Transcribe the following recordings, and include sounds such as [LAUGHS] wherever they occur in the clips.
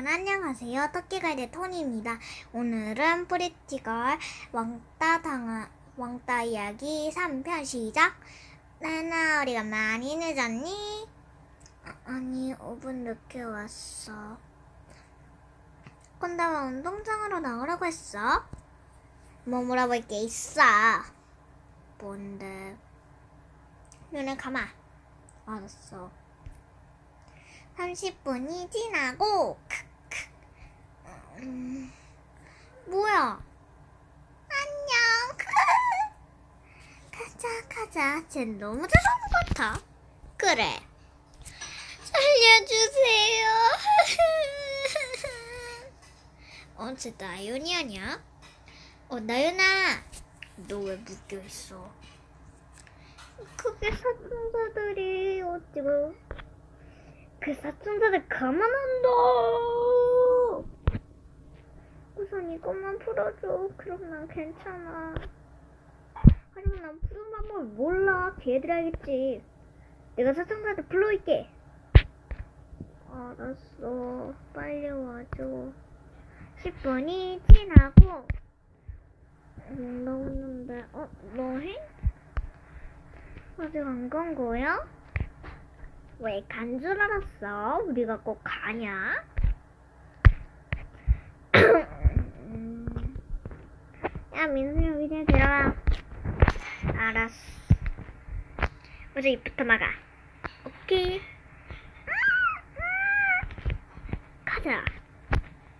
여러분 안녕하세요. 토끼갈대 토니입니다. 오늘은 프리티걸 왕따 당한 왕따 이야기 3편 시작. 나나 우리가 많이 늦었니? 아, 아니 5분 늦게 왔어. 콘다와 운동장으로 나오라고 했어? 뭐 물어볼 게 있어. 뭔데? 눈을 감아. 알았어. 30분이 지나고. 음, 뭐야? 안녕. [LAUGHS] 가자 가자. 쟤 너무 잘하는 것 같아. 그래. 살려주세요. [LAUGHS] 어, 쟤 나연이 아니야? 어, 나연아. 너 왜 묶여 있어? 그게 사촌자들이 어찌고 그 사촌자들 가만 안 둬. 우선 이것만 풀어줘. 그럼 난 괜찮아. 하지만 난 푸는 방법을 몰라. 걔들 알겠지. 내가 사촌자들 불러올게. 알았어. 빨리 와줘. 10분이 지나고 음, 나 오는데 어? 너 해? 아직 안 간 거야? 왜 간 줄 알았어? 우리가 꼭 가냐? 음. 야 민수 여기 좀 들어와 알았어 우리 입부터 막아 오케이 가자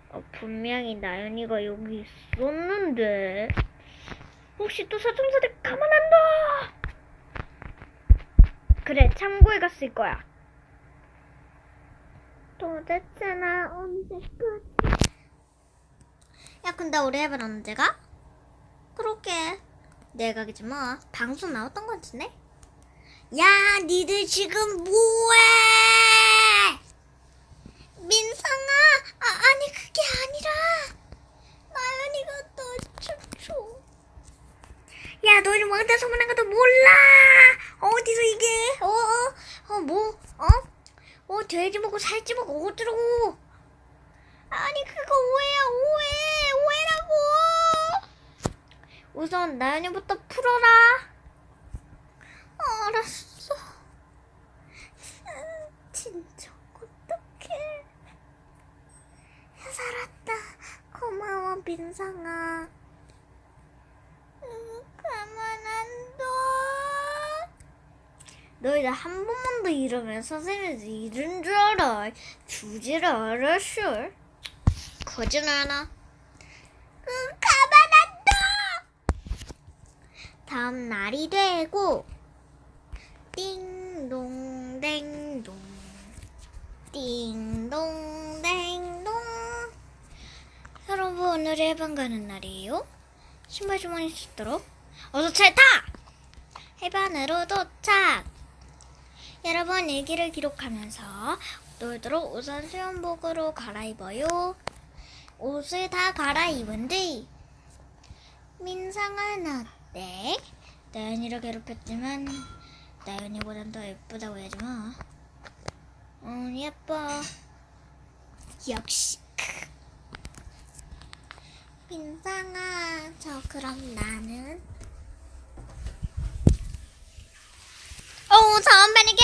어, 분명히 나연이가 여기 있었는데 혹시 또 사정사들 가만 안 둬? 그래, 참고해 갔을 거야. 도대체 나 언제까지? 야, 근데 우리 앱은 언제 가? 그렇게. 내가 가겠지 뭐. 방송 나왔던 거 같은데? 야, 니들 지금 뭐해? 민상아, 아, 아니 그게 아니라 나연이가 너 춤춰. 야, 너는 왕따 소문난 것도 몰라. 어디서 이게? 어, 어, 어, 뭐, 어? 어, 돼지 먹고 살찌 먹고 어쩌라고? 아니, 그거 오해야, 오해, 오해라고. 우선 나연이부터 풀어라. 알았어. 음, 진짜 어떡해. 살았다. 고마워, 민상아. 음, 가만 안 둬. 너희들 한 번만 더 이러면 선생님이 이런 줄 알아. 주지를 알았어. 거짓말 하나? 응, 가만. 다음 날이 되고 띵동댕동 띵동댕동 여러분 오늘 해방 가는 날이에요. 신발 주머니 수 있도록 어서 잘 타! 해반으로 도착! 여러분 일기를 기록하면서 놀도록 우선 수영복으로 갈아입어요. 옷을 다 갈아입은 뒤 민상은 어 때? 나연이를 괴롭혔지만 나연이보단 더 예쁘다고 해야지 뭐. 응 예뻐. 역시. 민상아, 저 그럼 나는 오, 다음 팬에게